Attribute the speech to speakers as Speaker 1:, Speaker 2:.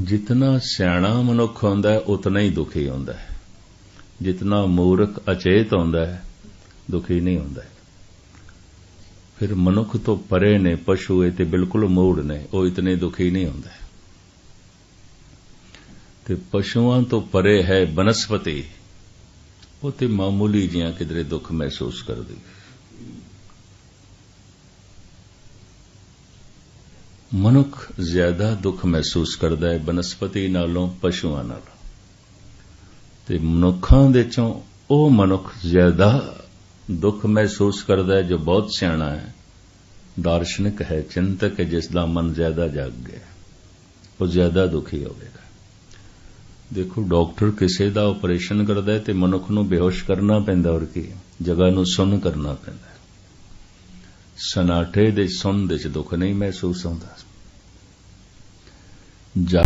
Speaker 1: ਜਿਤਨਾ ਸਿਆਣਾ ਮਨੁੱਖ ਹੁੰਦਾ ਉਤਨਾ ਹੀ ਦੁਖੀ ਹੁੰਦਾ ਹੈ। ਜਿਤਨਾ ਮੂਰਖ ਅਚੇਤ ਹੁੰਦਾ ਹੈ, ਦੁਖੀ ਨਹੀਂ ਹੁੰਦਾ ਫਿਰ ਮਨੁੱਖ ਤੋਂ ਪਰੇ ਨੇ, ਪਸ਼ੂ ਇਹ ਤੇ ਬਿਲਕੁਲ ਮੂੜ ਨੇ, ਉਹ ਇਤਨੇ ਦੁਖੀ ਨਹੀਂ ਹੁੰਦੇ ਤੇ ਪਸ਼ੂਆਂ ਤੋਂ ਪਰੇ ਹੈ ਬਨਸਪਤੀ, ਉਹ ਤੇ ਮਾਮੂਲੀ ਜੀਆਂ ਕਿਧਰੇ ਦੁੱਖ ਮਹਿਸੂਸ ਕਰਦੀ ਮਨੁੱਖ ਜ਼ਿਆਦਾ ਦੁੱਖ ਮਹਿਸੂਸ ਕਰਦਾ ਹੈ ਬਨਸਪਤੀ ਨਾਲੋਂ, ਪਸ਼ੂਆਂ ਨਾਲੋਂ। ਤੇ ਮਨੁੱਖਾਂ ਦੇ ਚੋਂ ਉਹ ਮਨੁੱਖ ਜ਼ਿਆਦਾ ਦੁੱਖ ਮਹਿਸੂਸ ਕਰਦਾ ਹੈ ਜੋ ਬਹੁਤ ਸਿਆਣਾ ਹੈ। ਦਾਰਸ਼ਨਿਕ ਹੈ, ਚਿੰਤਕ ਹੈ ਜਿਸ ਦਾ ਮਨ ਜ਼ਿਆਦਾ ਜਾਗ ਗਿਆ ਉਹ ਜ਼ਿਆਦਾ ਦੁਖੀ ਹੋਵੇਗਾ ਦੇਖੋ, ਡਾਕਟਰ ਕਿਸੇ ਦਾ ਆਪਰੇਸ਼ਨ ਕਰਦਾ ਹੈ ਤੇ ਮਨੁੱਖ ਨੂੰ ਬੇਹੋਸ਼ ਕਰਨਾ ਪੈਂਦਾ ਔਰ ਕੀ? ਜਗ੍ਹਾ ਨੂੰ ਸੁੰਨ ਕਰਨਾ ਪੈਂਦਾ ਹੈ। ਸਨਾਟੇ ਦੇ ਸੁੰਨ ਦੇ ਦੁੱਖ ਨਹੀਂ ਮਹਿਸੂਸ ਹੁੰਦਾ। ਜਾ